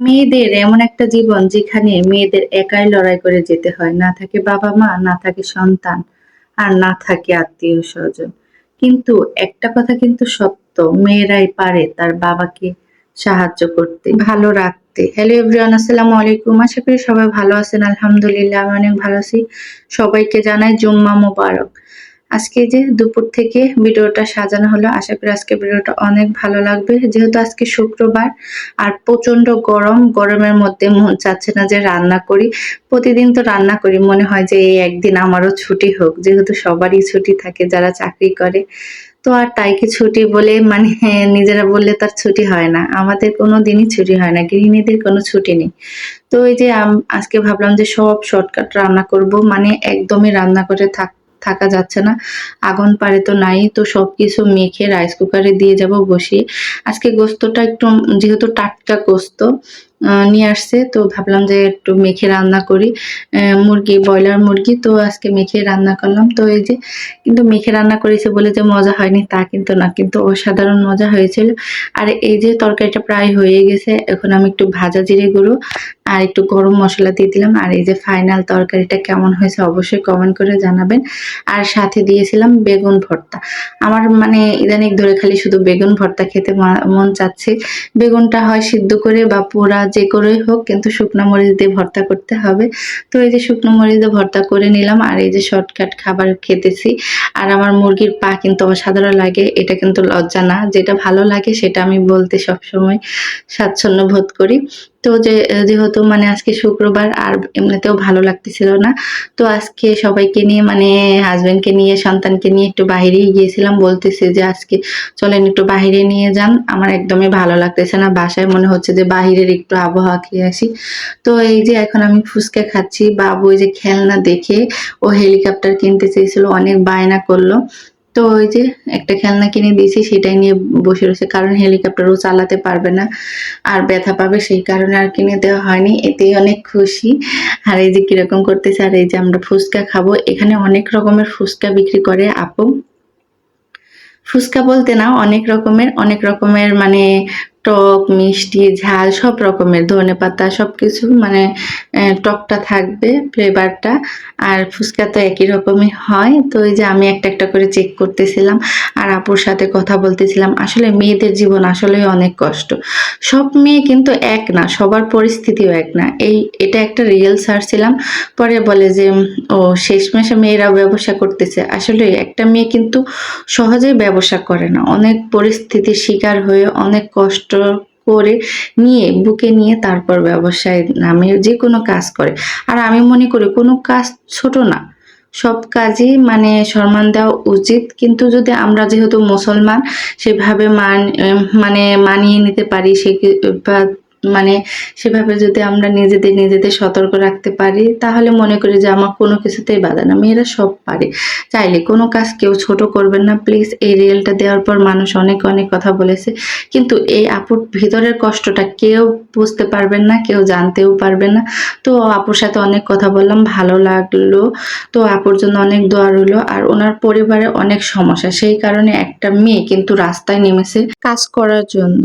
মেয়েদের এমন একটা জীবন যেখানে মেয়েদের একাই লড়াই করে যেতে হয়। না থাকে বাবা মা, না থাকে সন্তান, আর না থাকে আত্মীয় স্বজন। কিন্তু একটা কথা কিন্তু সত্য, মেয়েরাই পারে তার বাবাকে সাহায্য করতে। ভালো রাখতে। হ্যালো এভরিওয়ান আসসালামু আলাইকুম। আশা করি সবাই ভালো আছেন। আলহামদুলিল্লাহ, আমি অনেক ভালো আছি। সবাইকে জানাই জুম্মা মোবারক। আজকে যে দুপুর থেকে ভিডিওটা সাজানো হলো, আশা করি আজকে ভিডিওটা অনেক ভালো লাগবে। যেহেতু আজকে শুক্রবার, আর প্রচণ্ড গরম, গরমের মধ্যে মন চাচ্ছে না যে রান্না করি। প্রতিদিন তো রান্না করি, মনে হয় যে এই একদিন আমারও ছুটি হোক, যেহেতু সবারই ছুটি থাকে যারা চাকরি করে। তো আর তাই কি ছুটি বলে মানে নিজেরা বললে তার ছুটি হয় না। আমাদের কোনো দিনই ছুটি হয় না, গৃহিণীদের কোনো ছুটি নেই। তো এই যে আজকে ভাবলাম যে সব শর্টকাট রান্না করব মানে একদমই রান্না করে থাক থাকা যাচ্ছে না। আগুন পারে তো নাই, তো সব কিছু মেখে রাইস কুকারে দিয়ে যাব বসিয়ে আজকে গোস্তটা একটু, যেহেতু টাটকা গোস্ত নিয়ে আসছে, তো ভাবলাম যে একটু মেখে রান্না করি। মুরগি, ব্রয়লার মুরগি, তো আজকে মেখে রান্না করলাম। তো এই যে, কিন্তু মেখে রান্না করেছে বলে যে মজা হয়নি, তা কিন্তু না, কিন্তু অসাধারণ মজা হয়েছিল। আর এই যে তরকারিটা প্রায় হয়ে গেছে, এখন আমি একটু ভাজা জিরে গুঁড়ো আর একটু গরম মশলা দিয়ে দিলাম। আর এই যে ফাইনাল তরকারিটা কেমন হয়েছে অবশ্যই কমেন্ট করে জানাবেন। আর সাথে দিয়েছিলাম বেগুন ভর্তা। আমার মানে ইদানিং ধরে খালি শুধু বেগুন ভর্তা খেতে মন চাচ্ছে। বেগুনটা হয় সিদ্ধ করে বা পোড়া যে করেই হোক, কিন্তু শুকনো মরিচ দিয়ে ভর্তা করতে হবে। তো এই যে শুকনো মরিচ দিয়ে ভর্তা করে নিলাম আর এই যে শর্টকাট খাবার খেতেছি। আর আমার মুরগির পা কিন্তু অসাধারণ লাগে। এটা কিন্তু লজ্জা না। যেটা ভালো লাগে সেটা আমি বলতে সবসময় স্বাচ্ছন্দ্য বোধ করি। তো যে, যেহেতু মানে আজকে শুক্রবার, আর এমনিতেও ভালো লাগতেছিল না, তো আজকে সবাইকে নিয়ে মানে হাজবেন্ডকে নিয়ে, সন্তানকে নিয়ে একটু বাইরেই গিয়েছিলাম। বলতেছে যে, আজকে চলেন একটু বাইরে নিয়ে যান। আমার একদমই ভালো লাগতেছে না। বাসায় মনে হচ্ছে যে, বাহিরের একটু আবহাওয়া খেয়ে আসি। তো এই যে, এখন আমি ফুচকা খাচ্ছি। বাবু ওই যে, খেলনা দেখে ও হেলিকপ্টার কিনতে চেয়েছিল। অনেক বায়না করল। তো ওই যে একটা খেলনা কিনে দিয়েছি, সেটাই নিয়ে বসে রয়েছে। কারণ হেলিকপ্টারও চালাতে পারবে না, আর ব্যথা পাবে, সেই কারণে আর কিনে দেওয়া হয়নি। এতেই অনেক খুশি। আর এই যে কীরকম করতেছে, আর এই যে আমরা ফুচকা খাব, এখানে অনেক রকমের ফুচকা বিক্রি করে আপু। ফুচকা বলতে না, অনেক রকমের অনেক রকমের মানে টক, মিষ্টি, ঝাল, সব রকমের ধনে পাতা সব কিছু মানে টকটা থাকবে ফ্লেভারটা আর ফুচকা তো একই রকমই হয়। তো এই যে আমি একটা একটা করে চেক করতেছিলাম আর আপুর সাথে কথা বলতেছিলাম। আসলে মেয়েদের জীবন আসলে অনেক কষ্ট। সব মেয়ে কিন্তু এক না, সবার পরিস্থিতিও এক না। এই, এটা একটা রিয়েল সার্চ ছিলাম। পরে বলে যে, ও, শেষমেশে মেয়েরা ব্যবসা করতেছে। আসলে একটা মেয়ে কিন্তু সহজেই ব্যবসা করে না। অনেক পরিস্থিতির শিকার হয়ে অনেক কষ্ট করে নিয়ে, বুকে নিয়ে তারপর ব্যবসায় নামে যে কোনো কাজ করে। আর আমি মনে করি কোনো কাজ ছোট না। সব কাজই মানে সম্মান দেওয়া উচিত। কিন্তু যদি আমরা যেহেতু মুসলমান, সেভাবে মান মানে মানিয়ে নিতে পারি, সে মানে সেভাবে যদি আমরা নিজেদের নিজেদের সতর্ক রাখতে পারি, তাহলে মনে করি যে আমার কোনো কিছুতেই বাধা না। মেয়েরা সব পারে। চাইলে কোনো কাজ কেউ ছোট করবেন না। প্লিজ এই রিয়েলটা দেওয়ার পর মানুষ অনেক অনেক কথা বলেছে। কিন্তু এই আপুর ভিতরের কষ্টটা কেউ বুঝতে পারবেন না, কেউ জানতেও পারবেন না। তো আপুর সাথে অনেক কথা বললাম, ভালো লাগল। তো আপুর জন্য অনেক দোয়া রইল। আর ওনার পরিবারে অনেক সমস্যা। সেই কারণে একটা মেয়ে কিন্তু রাস্তায় নেমেছে কাজ করার জন্য।